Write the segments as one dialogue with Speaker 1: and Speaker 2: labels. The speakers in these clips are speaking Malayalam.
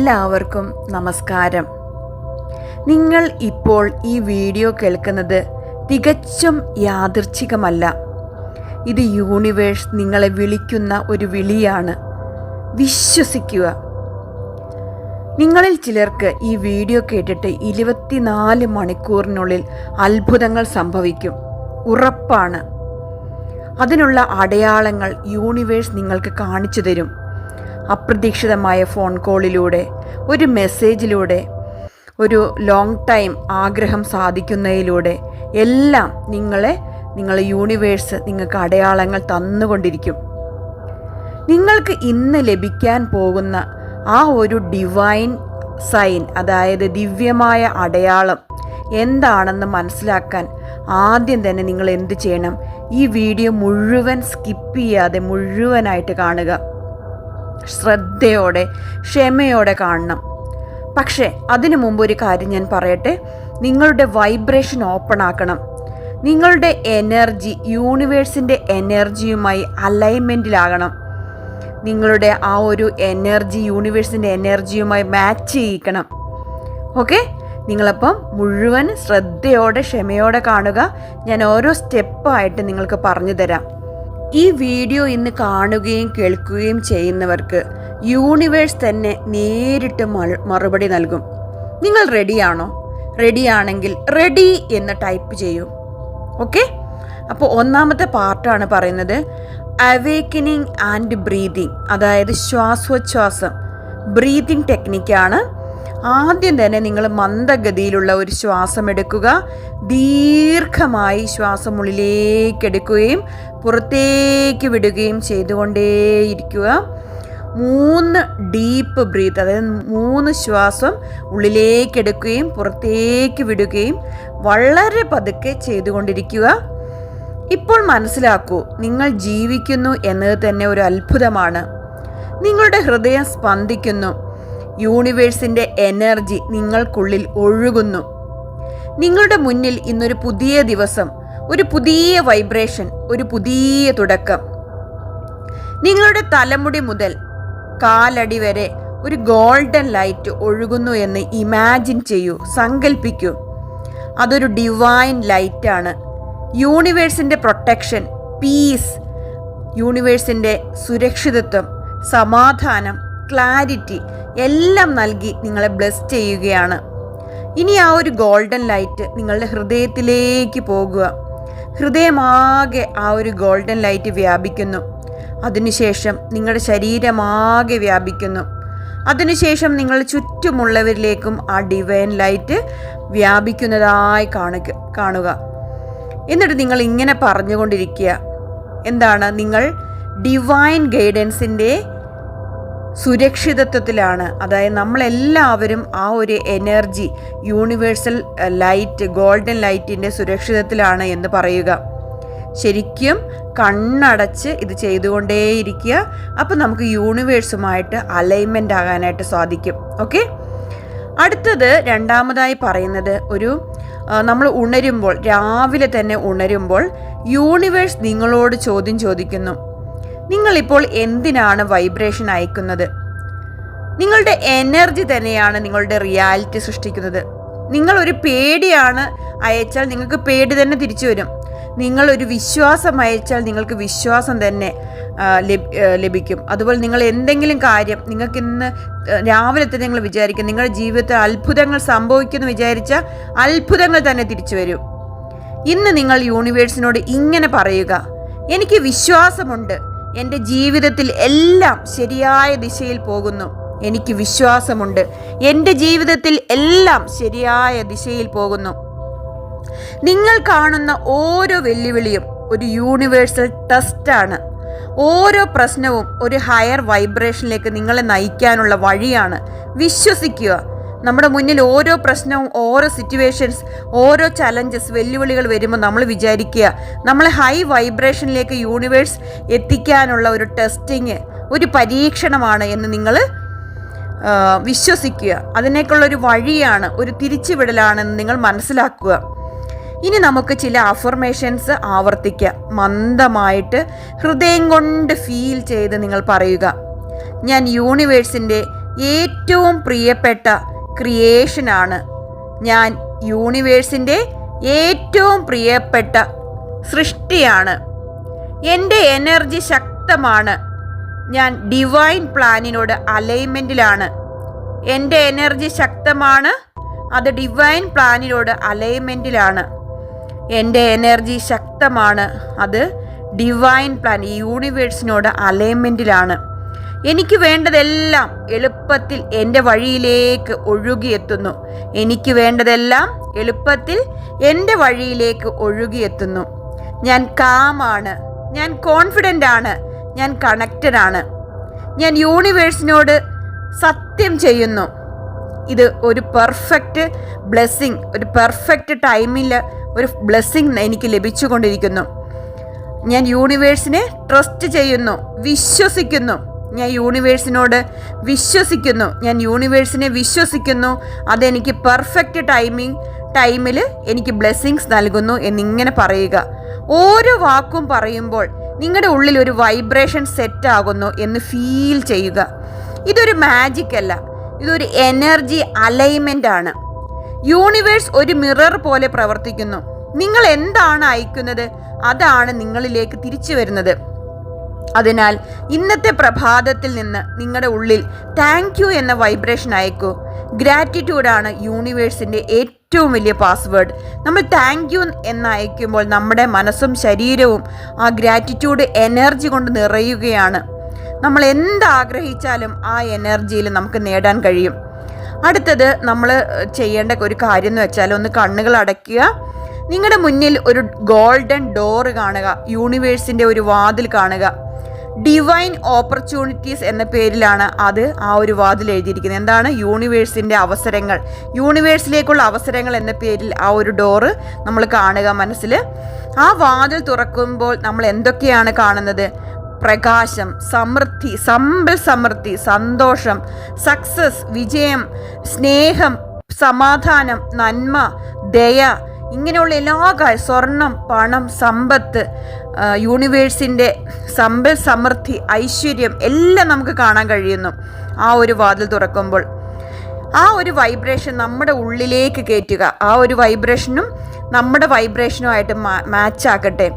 Speaker 1: എല്ലാവർക്കും നമസ്കാരം. നിങ്ങൾ ഇപ്പോൾ ഈ വീഡിയോ കേൾക്കുന്നത് തികച്ചും യാദൃച്ഛികമല്ല. ഇത് യൂണിവേഴ്സ് നിങ്ങളെ വിളിക്കുന്ന ഒരു വിളിയാണ്. വിശ്വസിക്കുക. നിങ്ങളിൽ ചിലർക്ക് ഈ വീഡിയോ കേട്ടിട്ട് ഇരുപത്തിനാല് മണിക്കൂറിനുള്ളിൽ അത്ഭുതങ്ങൾ സംഭവിക്കും. ഉറപ്പാണ്. അതിനുള്ള അടയാളങ്ങൾ യൂണിവേഴ്സ് നിങ്ങൾക്ക് കാണിച്ചു തരും. അപ്രതീക്ഷിതമായ ഫോൺ കോളിലൂടെ ഒരു മെസ്സേജിലൂടെ ഒരു ലോങ് ടൈം ആഗ്രഹം സാധിക്കുന്നതിലൂടെ എല്ലാം നിങ്ങളെ നിങ്ങളെ യൂണിവേഴ്സ് നിങ്ങൾക്ക് അടയാളങ്ങൾ തന്നുകൊണ്ടിരിക്കും. നിങ്ങൾക്ക് ഇന്ന് ലഭിക്കാൻ പോകുന്ന ആ ഒരു ഡിവൈൻ സൈൻ അതായത് ദിവ്യമായ അടയാളം എന്താണെന്ന് മനസ്സിലാക്കാൻ ആദ്യം തന്നെ നിങ്ങൾ എന്ത് ചെയ്യണം? ഈ വീഡിയോ മുഴുവൻ സ്കിപ്പ് ചെയ്യാതെ മുഴുവനായിട്ട് കാണുക. ശ്രദ്ധയോടെ ക്ഷമയോടെ കാണണം. പക്ഷേ അതിനു മുമ്പ് ഒരു കാര്യം ഞാൻ പറയട്ടെ? നിങ്ങളുടെ വൈബ്രേഷൻ ഓപ്പൺ ആക്കണം നിങ്ങളുടെ എനർജി യൂണിവേഴ്സിന്റെ എനർജിയുമായി അലൈൻമെന്റിലാകണം നിങ്ങളുടെ ആ ഒരു എനർജി യൂണിവേഴ്സിന്റെ എനർജിയുമായി മാച്ച് ചെയ്യിക്കണം. ഓക്കെ? നിങ്ങളപ്പം മുഴുവൻ ശ്രദ്ധയോടെ ക്ഷമയോടെ കാണുക. ഞാൻ ഓരോ സ്റ്റെപ്പായിട്ട് നിങ്ങൾക്ക് പറഞ്ഞു തരാം. ഈ വീഡിയോ ഇന്ന് കാണുകയും കേൾക്കുകയും ചെയ്യുന്നവർക്ക് യൂണിവേഴ്സ് തന്നെ നേരിട്ട് മറുപടി നൽകും. നിങ്ങൾ റെഡിയാണോ? റെഡിയാണെങ്കിൽ റെഡി എന്ന് ടൈപ്പ് ചെയ്യൂ. ഓക്കെ? അപ്പോൾ ഒന്നാമത്തെ പാർട്ടാണ് പറയുന്നത് അവേക്കനിങ് ആൻഡ് ബ്രീതിങ് അതായത് ശ്വാസോച്ഛ്വാസം. ബ്രീതിങ് ടെക്നിക്കാണ്. ആദ്യം തന്നെ നിങ്ങൾ മന്ദഗതിയിലുള്ള ഒരു ശ്വാസം എടുക്കുക. ദീർഘമായി ശ്വാസം ഉള്ളിലേക്ക് എടുക്കുകയും പുറത്തേക്ക് വിടുകയും ചെയ്തുകൊണ്ടേയിരിക്കുക. മൂന്ന് ഡീപ്പ് ബ്രീത്ത് അതായത് മൂന്ന് ശ്വാസം ഉള്ളിലേക്കെടുക്കുകയും പുറത്തേക്ക് വിടുകയും വളരെ പതുക്കെ ചെയ്തുകൊണ്ടിരിക്കുക. ഇപ്പോൾ മനസ്സിലാക്കൂ നിങ്ങൾ ജീവിക്കുന്നു എന്നത് തന്നെ ഒരു അത്ഭുതമാണ്. നിങ്ങളുടെ ഹൃദയം സ്പന്ദിക്കുന്നു. യൂണിവേഴ്സിന്റെ എനർജി നിങ്ങൾക്കുള്ളിൽ ഒഴുകുന്നു. നിങ്ങളുടെ മുന്നിൽ ഇന്നൊരു പുതിയ ദിവസം ഒരു പുതിയ വൈബ്രേഷൻ ഒരു പുതിയ തുടക്കം. നിങ്ങളുടെ തലമുടി മുതൽ കാലടി വരെ ഒരു ഗോൾഡൻ ലൈറ്റ് ഒഴുകുന്നു എന്ന് ഇമാജിൻ ചെയ്യൂ സങ്കല്പിക്കൂ അതൊരു ഡിവൈൻ ലൈറ്റാണ്. യൂണിവേഴ്സിന്റെ പ്രൊട്ടക്ഷൻ പീസ് യൂണിവേഴ്സിന്റെ സുരക്ഷിതത്വം സമാധാനം ക്ലാരിറ്റി എല്ലാം നൽകി നിങ്ങളെ ബ്ലെസ് ചെയ്യുകയാണ്. ഇനി ആ ഒരു ഗോൾഡൻ ലൈറ്റ് നിങ്ങളുടെ ഹൃദയത്തിലേക്ക് പോകുക. ഹൃദയമാകെ ആ ഒരു ഗോൾഡൻ ലൈറ്റ് വ്യാപിക്കുന്നു. അതിനുശേഷം നിങ്ങളുടെ ശരീരമാകെ വ്യാപിക്കുന്നു. അതിനുശേഷം നിങ്ങൾ ചുറ്റുമുള്ളവരിലേക്കും ആ ഡിവൈൻ ലൈറ്റ് വ്യാപിക്കുന്നതായി കാണുക കാണുക. എന്നിട്ട് നിങ്ങൾ ഇങ്ങനെ പറഞ്ഞുകൊണ്ടിരിക്കുക. എന്താണ്? നിങ്ങൾ ഡിവൈൻ ഗൈഡൻസിന്റെ സുരക്ഷിതത്വത്തിലാണ്. അതായത് നമ്മളെല്ലാവരും ആ ഒരു എനർജി യൂണിവേഴ്സൽ ലൈറ്റ് ഗോൾഡൻ ലൈറ്റിന്റെ സുരക്ഷിതത്തിലാണ് എന്ന് പറയുക. ശരിക്കും കണ്ണടച്ച് ഇത് ചെയ്തുകൊണ്ടേയിരിക്കുക. അപ്പോൾ നമുക്ക് യൂണിവേഴ്സുമായിട്ട് അലൈൻമെന്റ് ആകാനായിട്ട് സാധിക്കും. ഓക്കെ? അടുത്തത് രണ്ടാമതായി പറയുന്നത് ഒരു നമ്മൾ ഉണരുമ്പോൾ രാവിലെ തന്നെ ഉണരുമ്പോൾ യൂണിവേഴ്സ് നിങ്ങളോട് ചോദ്യം ചോദിക്കുന്നു. നിങ്ങളിപ്പോൾ എന്തിനാണ് വൈബ്രേഷൻ അയക്കുന്നത്? നിങ്ങളുടെ എനർജി തന്നെയാണ് നിങ്ങളുടെ റിയാലിറ്റി സൃഷ്ടിക്കുന്നത്. നിങ്ങൾ ഒരു പേടിയാണ് അയച്ചാൽ നിങ്ങൾക്ക് പേടി തന്നെ തിരിച്ചു വരും. നിങ്ങൾ ഒരു വിശ്വാസം അയച്ചാൽ നിങ്ങൾക്ക് വിശ്വാസം തന്നെ ലഭിക്കും. അതുപോലെ നിങ്ങൾ എന്തെങ്കിലും കാര്യം നിങ്ങൾക്ക് ഇന്ന് രാവിലെ തന്നെ നിങ്ങൾ വിചാരിക്കും നിങ്ങളുടെ ജീവിതത്തിൽ അത്ഭുതങ്ങൾ സംഭവിക്കുമെന്ന് വിചാരിച്ച അത്ഭുതങ്ങൾ തന്നെ തിരിച്ചു വരും. ഇന്ന് നിങ്ങൾ യൂണിവേഴ്സിനോട് ഇങ്ങനെ പറയുക എനിക്ക് വിശ്വാസമുണ്ട് എന്റെ ജീവിതത്തിൽ എല്ലാം ശരിയായ ദിശയിൽ പോകുന്നു. എനിക്ക് വിശ്വാസമുണ്ട്. എന്റെ ജീവിതത്തിൽ എല്ലാം ശരിയായ ദിശയിൽ പോകുന്നു. നിങ്ങൾ കാണുന്ന ഓരോ വെല്ലുവിളിയും ഒരു യൂണിവേഴ്സൽ ടെസ്റ്റാണ്. ഓരോ പ്രശ്നവും ഒരു ഹയർ വൈബ്രേഷനിലേക്ക് നിങ്ങളെ നയിക്കാനുള്ള വഴിയാണ്. വിശ്വസിക്കുക. നമ്മുടെ മുന്നിൽ ഓരോ പ്രശ്നവും ഓരോ സിറ്റുവേഷൻസ് ഓരോ ചലഞ്ചസ് വെല്ലുവിളികൾ വരുമ്പോൾ നമ്മൾ വിചാരിക്കുക നമ്മളെ ഹൈ വൈബ്രേഷനിലേക്ക് യൂണിവേഴ്സ് എത്തിക്കാനുള്ള ഒരു ടെസ്റ്റിങ് ഒരു പരീക്ഷണമാണ് എന്ന് നിങ്ങൾ വിശ്വസിക്കുക. അതിനേക്കുള്ളൊരു വഴിയാണ് ഒരു തിരിച്ചുവിടലാണെന്ന് നിങ്ങൾ മനസ്സിലാക്കുക. ഇനി നമുക്ക് ചില അഫർമേഷൻസ് ആവർത്തിക്കുക മന്ദമായിട്ട് ഹൃദയം കൊണ്ട് ഫീൽ ചെയ്ത് നിങ്ങൾ പറയുക. ഞാൻ യൂണിവേഴ്സിന്റെ ഏറ്റവും പ്രിയപ്പെട്ട ക്രിയേഷനാണ്. ഞാൻ യൂണിവേഴ്സിന്റെ ഏറ്റവും പ്രിയപ്പെട്ട സൃഷ്ടിയാണ്. എന്റെ എനർജി ശക്തമാണ്. ഞാൻ ഡിവൈൻ പ്ലാനിനോട് അലൈൻമെന്റിലാണ്. എന്റെ എനർജി ശക്തമാണ് അത് ഡിവൈൻ പ്ലാനിനോട് അലൈൻമെന്റിലാണ്. എന്റെ എനർജി ശക്തമാണ് അത് ഡിവൈൻ പ്ലാൻ യൂണിവേഴ്സിനോട് അലൈൻമെന്റിലാണ്. എനിക്ക് വേണ്ടതെല്ലാം എളുപ്പത്തിൽ എന്റെ വഴിയിലേക്ക് ഒഴുകിയെത്തുന്നു. എനിക്ക് വേണ്ടതെല്ലാം എളുപ്പത്തിൽ എന്റെ വഴിയിലേക്ക് ഒഴുകിയെത്തുന്നു. ഞാൻ കാമാണ് ഞാൻ കോൺഫിഡന്റ് ആണ്. ഞാൻ കണക്റ്റഡ് ആണ്. ഞാൻ യൂണിവേഴ്സിനോട് സത്യം ചെയ്യുന്നു. ഇത് ഒരു പെർഫെക്റ്റ് ബ്ലെസ്സിങ് ഒരു പെർഫെക്റ്റ് ടൈമിൽ ഒരു ബ്ലെസ്സിങ് എനിക്ക് ലഭിച്ചുകൊണ്ടിരിക്കുന്നു. ഞാൻ യൂണിവേഴ്സിനെ ട്രസ്റ്റ് ചെയ്യുന്നു വിശ്വസിക്കുന്നു. ഞാൻ യൂണിവേഴ്സിനോട് വിശ്വസിക്കുന്നു. ഞാൻ യൂണിവേഴ്സിനെ വിശ്വസിക്കുന്നു. അതെനിക്ക് പെർഫെക്റ്റ് ടൈമിംഗ് ടൈമിൽ എനിക്ക് ബ്ലെസ്സിങ്സ് നൽകുന്നു എന്നിങ്ങനെ പറയുക. ഓരോ വാക്കും പറയുമ്പോൾ നിങ്ങളുടെ ഉള്ളിൽ ഒരു വൈബ്രേഷൻ സെറ്റ് ആകുന്നു എന്ന് ഫീൽ ചെയ്യുക. ഇതൊരു മാജിക് അല്ല. ഇതൊരു എനർജി അലൈൻമെന്റ് ആണ്. യൂണിവേഴ്സ് ഒരു മിറർ പോലെ പ്രവർത്തിക്കുന്നു. നിങ്ങൾ എന്താണ് അയക്കുന്നത്? അതാണ് നിങ്ങളിലേക്ക് തിരിച്ചു വരുന്നത്. അതിനാൽ ഇന്നത്തെ പ്രഭാതത്തിൽ നിന്ന് നിങ്ങളുടെ ഉള്ളിൽ താങ്ക് യു എന്ന വൈബ്രേഷൻ അയക്കൂ. ഗ്രാറ്റിറ്റ്യൂഡാണ് യൂണിവേഴ്സിന്റെ ഏറ്റവും വലിയ പാസ്വേഡ് നമ്മൾ താങ്ക് യു എന്ന് അയക്കുമ്പോൾ നമ്മുടെ മനസ്സും ശരീരവും ആ ഗ്രാറ്റിറ്റ്യൂഡ് എനർജി കൊണ്ട് നിറയുകയാണ്. നമ്മൾ എന്താഗ്രഹിച്ചാലും ആ എനർജിയിൽ നമുക്ക് നേടാൻ കഴിയും. അടുത്തത് നമ്മൾ ചെയ്യേണ്ട ഒരു കാര്യം എന്ന് വെച്ചാൽ ഒന്ന് കണ്ണുകൾ അടയ്ക്കുക. നിങ്ങളുടെ മുന്നിൽ ഒരു ഗോൾഡൻ ഡോറ് കാണുക. യൂണിവേഴ്സിന്റെ ഒരു വാതിൽ കാണുക. ഡിവൈൻ ഓപ്പർച്യൂണിറ്റീസ് എന്ന പേരിലാണ് അത് ആ ഒരു വാതിൽ എഴുതിയിരിക്കുന്നത്. എന്താണ്? യൂണിവേഴ്സിന്റെ അവസരങ്ങൾ. യൂണിവേഴ്സിലേക്കുള്ള അവസരങ്ങൾ എന്ന പേരിൽ ആ ഒരു ഡോറ് നമ്മൾ കാണുക മനസ്സിൽ. ആ വാതിൽ തുറക്കുമ്പോൾ നമ്മൾ എന്തൊക്കെയാണ് കാണുന്നത്? പ്രകാശം സമൃദ്ധി സമ്പൽ സമൃദ്ധി സന്തോഷം സക്സസ് വിജയം സ്നേഹം സമാധാനം നന്മ ദയ ഇങ്ങനെയുള്ള എല്ലാ കാര്യം സ്വർണം പണം സമ്പത്ത് യൂണിവേഴ്സിന്റെ സമ്പൽ സമൃദ്ധി ഐശ്വര്യം എല്ലാം നമുക്ക് കാണാൻ കഴിയുന്നു. ആ ഒരു വാതിൽ തുറക്കുമ്പോൾ ആ ഒരു വൈബ്രേഷൻ നമ്മുടെ ഉള്ളിലേക്ക് കയറ്റുക ആ ഒരു വൈബ്രേഷനും നമ്മുടെ വൈബ്രേഷനുമായിട്ട് match ആക്കട്ടെ.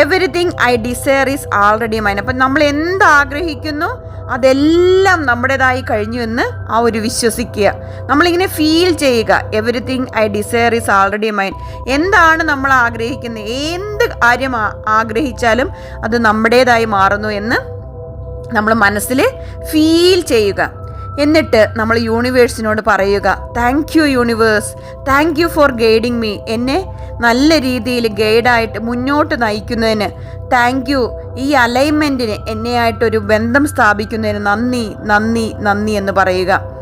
Speaker 1: Everything I desire is already mine അപ്പം നമ്മൾ എന്താഗ്രഹിക്കുന്നു അതെല്ലാം നമ്മുടേതായി കഴിഞ്ഞു എന്ന് ആ ഒരു വിശ്വസിക്കുക. നമ്മളിങ്ങനെ ഫീൽ ചെയ്യുക. Everything I desire is already mine എന്താണ് നമ്മൾ ആഗ്രഹിക്കുന്നത് എന്ത് കാര്യം ആഗ്രഹിച്ചാലും അത് നമ്മുടേതായി മാറുന്നു എന്ന് നമ്മൾ മനസ്സിൽ ഫീൽ ചെയ്യുക. എന്നിട്ട് നമ്മൾ യൂണിവേഴ്സിനോട് പറയുക thank you universe thank you for guiding me എന്നെ നല്ല രീതിയിൽ ഗൈഡായിട്ട് മുന്നോട്ട് നയിക്കുന്നതിന് താങ്ക് യു ഈ അലൈൻമെന്റിന് എന്നെയായിട്ടൊരു ബന്ധം സ്ഥാപിക്കുന്നതിന് നന്ദി നന്ദി നന്ദി എന്ന് പറയുക.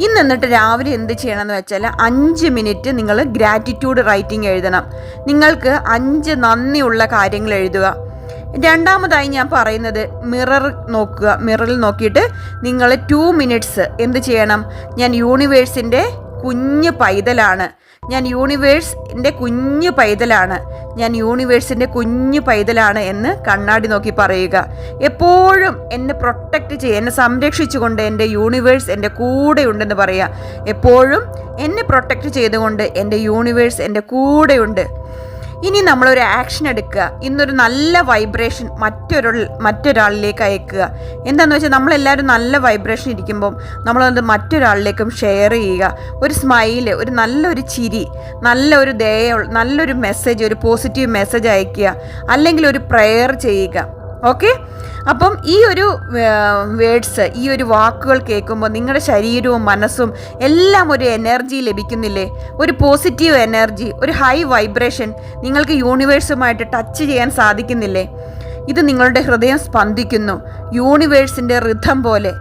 Speaker 1: ഇന്ന് എന്നിട്ട് രാവിലെ എന്ത് ചെയ്യണമെന്ന് വെച്ചാൽ അഞ്ച് മിനിറ്റ് നിങ്ങൾ ഗ്രാറ്റിറ്റ്യൂഡ് റൈറ്റിംഗ് എഴുതണം. നിങ്ങൾക്ക് അഞ്ച് നന്ദിയുള്ള കാര്യങ്ങൾ എഴുതുക. രണ്ടാമതായി ഞാൻ പറയുന്നത് മിറർ നോക്കുക മിററിൽ നോക്കിയിട്ട് നിങ്ങൾ ടു മിനിറ്റ്സ് എന്ത് ചെയ്യണം? ഞാൻ യൂണിവേഴ്സിന്റെ കുഞ്ഞ് പൈതലാണ്. ഞാൻ യൂണിവേഴ്സിന്റെ കുഞ്ഞ് പൈതലാണ്. ഞാൻ യൂണിവേഴ്സിന്റെ കുഞ്ഞ് പൈതലാണ് എന്ന് കണ്ണാടി നോക്കി പറയുക. എപ്പോഴും എന്നെ പ്രൊട്ടക്റ്റ് ചെയ്യുക എന്നെ സംരക്ഷിച്ചുകൊണ്ട് എന്റെ യൂണിവേഴ്സ് എന്റെ കൂടെ ഉണ്ടെന്ന് പറയുക. എപ്പോഴും എന്നെ പ്രൊട്ടക്റ്റ് ചെയ്തുകൊണ്ട് എന്റെ യൂണിവേഴ്സ് എന്റെ കൂടെയുണ്ട്. ഇനി നമ്മളൊരു ആക്ഷൻ എടുക്കുക. ഇന്നൊരു നല്ല വൈബ്രേഷൻ മറ്റൊരു മറ്റൊരാളിലേക്ക് അയക്കുക. എന്താണെന്ന് വെച്ചാൽ നമ്മളെല്ലാവരും നല്ല വൈബ്രേഷൻ ഇരിക്കുമ്പം നമ്മളത് മറ്റൊരാളിലേക്കും ഷെയർ ചെയ്യുക. ഒരു സ്മൈൽ ഒരു നല്ലൊരു ചിരി നല്ലൊരു ദയ നല്ലൊരു മെസ്സേജ് ഒരു പോസിറ്റീവ് മെസ്സേജ് അയക്കുക. അല്ലെങ്കിൽ ഒരു പ്രെയർ ചെയ്യുക. ഓക്കെ അപ്പം ഈ ഒരു വേഡ്സ് ഈ ഒരു വാക്കുകൾ കേൾക്കുമ്പോൾ നിങ്ങളുടെ ശരീരവും മനസ്സും എല്ലാം ഒരു എനർജി ലഭിക്കുന്നില്ലേ? ഒരു പോസിറ്റീവ് എനർജി ഒരു ഹൈ വൈബ്രേഷൻ നിങ്ങൾക്ക് യൂണിവേഴ്സുമായിട്ട് ടച്ച് ചെയ്യാൻ സാധിക്കുന്നില്ലേ? ഇത് നിങ്ങളുടെ ഹൃദയം സ്പന്ദിക്കുന്നു. യൂണിവേഴ്സിന്റെ ഋതം പോലെ.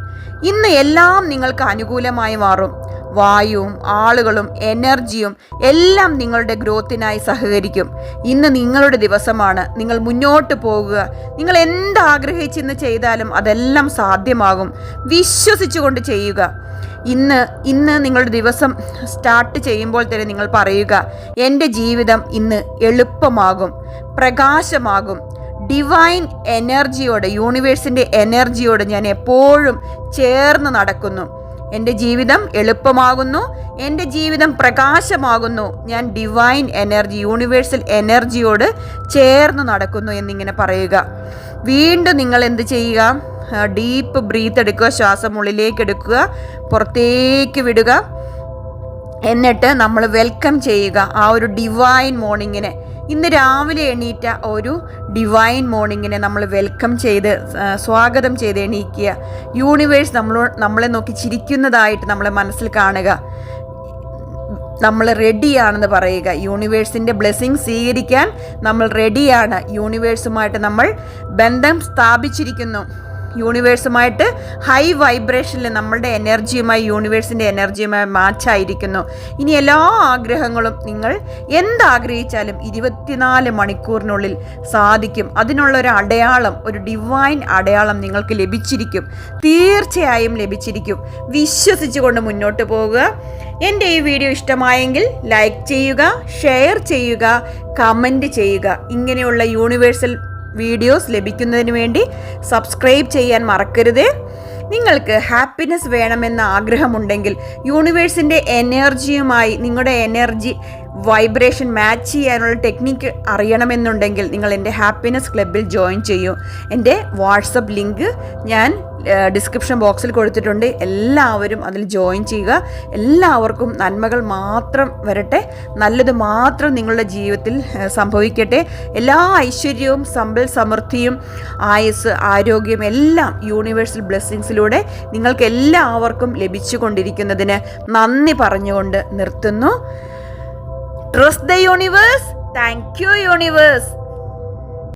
Speaker 1: ഇന്ന് എല്ലാം നിങ്ങൾക്ക് അനുകൂലമായി മാറും. വായുവും ആളുകളും എനർജിയും എല്ലാം നിങ്ങളുടെ ഗ്രോത്തിനായി സഹകരിക്കും. ഇന്ന് നിങ്ങളുടെ ദിവസമാണ്. നിങ്ങൾ മുന്നോട്ട് പോകുക. നിങ്ങൾ എന്താഗ്രഹിച്ചെന്ന് ചെയ്താലും അതെല്ലാം സാധ്യമാകും. വിശ്വസിച്ചുകൊണ്ട് ചെയ്യുക. ഇന്ന് ഇന്ന് നിങ്ങളുടെ ദിവസം സ്റ്റാർട്ട് ചെയ്യുമ്പോൾ തന്നെ നിങ്ങൾ പറയുക എന്റെ ജീവിതം ഇന്ന് എളുപ്പമാകും പ്രകാശമാകും. ഡിവൈൻ എനർജിയോട് യൂണിവേഴ്സിന്റെ എനർജിയോട് ഞാൻ എപ്പോഴും ചേർന്ന് നടക്കുന്നു. എന്റെ ജീവിതം എളുപ്പമാകുന്നു എന്റെ ജീവിതം പ്രകാശമാകുന്നു. ഞാൻ ഡിവൈൻ എനർജി യൂണിവേഴ്സൽ എനർജിയോട് ചേർന്ന് നടക്കുന്നു എന്നിങ്ങനെ പറയുക. വീണ്ടും നിങ്ങൾ എന്ത് ചെയ്യുക? ഡീപ്പ് ബ്രീത്ത് എടുക്കുക ശ്വാസം ഉള്ളിലേക്ക് എടുക്കുക പുറത്തേക്ക് വിടുക. എന്നിട്ട് നമ്മൾ വെൽക്കം ചെയ്യുക. ആ ഒരു ഡിവൈൻ മോർണിംഗിനെ ഇന്ന് രാവിലെ എണീറ്റ ഒരു ഡിവൈൻ മോർണിങ്ങിനെ നമ്മൾ വെൽക്കം ചെയ്ത് സ്വാഗതം ചെയ്ത് എണീക്കുക യൂണിവേഴ്സ് നമ്മളോ നമ്മളെ നോക്കി ചിരിക്കുന്നതായിട്ട് നമ്മളെ മനസ്സിൽ കാണുക. നമ്മൾ റെഡിയാണെന്ന് പറയുക. യൂണിവേഴ്സിന്റെ ബ്ലെസ്സിങ് സ്വീകരിക്കാൻ നമ്മൾ റെഡിയാണ് യൂണിവേഴ്സുമായിട്ട് നമ്മൾ ബന്ധം സ്ഥാപിച്ചിരിക്കുന്നു. യൂണിവേഴ്സുമായിട്ട് ഹൈ വൈബ്രേഷനിൽ നമ്മളുടെ എനർജിയുമായി യൂണിവേഴ്സിന്റെ എനർജിയുമായി മാച്ചായിരിക്കുന്നു. ഇനി എല്ലാ ആഗ്രഹങ്ങളും നിങ്ങൾ എന്താഗ്രഹിച്ചാലും ഇരുപത്തിനാല് മണിക്കൂറിനുള്ളിൽ സാധിക്കും. അതിനുള്ള ഒരു അടയാളം ഒരു ഡിവൈൻ അടയാളം നിങ്ങൾക്ക് ലഭിച്ചിരിക്കും. തീർച്ചയായും ലഭിച്ചിരിക്കും. വിശ്വസിച്ചുകൊണ്ട് മുന്നോട്ട് പോകുക. എന്റെ ഈ വീഡിയോ ഇഷ്ടമായെങ്കിൽ ലൈക്ക് ചെയ്യുക ഷെയർ ചെയ്യുക കമന്റ് ചെയ്യുക. ഇങ്ങനെയുള്ള യൂണിവേഴ്സൽ വീഡിയോസ് ലഭിക്കുന്നതിന് വേണ്ടി സബ്സ്ക്രൈബ് ചെയ്യാൻ മറക്കരുത്. നിങ്ങൾക്ക് ഹാപ്പിനെസ് വേണമെന്ന ആഗ്രഹമുണ്ടെങ്കിൽ യൂണിവേഴ്സിന്റെ എനർജിയുമായി നിങ്ങളുടെ എനർജി വൈബ്രേഷൻ മാച്ച് ചെയ്യാനുള്ള ടെക്നിക്ക് അറിയണമെന്നുണ്ടെങ്കിൽ നിങ്ങൾ എന്റെ ഹാപ്പിനെസ് ക്ലബിൽ ജോയിൻ ചെയ്യൂ. എന്റെ വാട്സപ്പ് ലിങ്ക് ഞാൻ ഡിസ്ക്രിപ്ഷൻ ബോക്സിൽ കൊടുത്തിട്ടുണ്ട്. എല്ലാവരും അതിൽ ജോയിൻ ചെയ്യുക. എല്ലാവർക്കും നന്മകൾ മാത്രം വരട്ടെ. നല്ലത് മാത്രം നിങ്ങളുടെ ജീവിതത്തിൽ സംഭവിക്കട്ടെ. എല്ലാ ഐശ്വര്യവും സമ്പൽ സമൃദ്ധിയും ആയുസ് ആരോഗ്യം എല്ലാം യൂണിവേഴ്സൽ ബ്ലെസ്സിങ്സിലൂടെ നിങ്ങൾക്ക് എല്ലാവർക്കും ലഭിച്ചുകൊണ്ടിരിക്കുന്നതിന് നന്ദി പറഞ്ഞുകൊണ്ട് നിർത്തുന്നു. Trust the universe thank you universe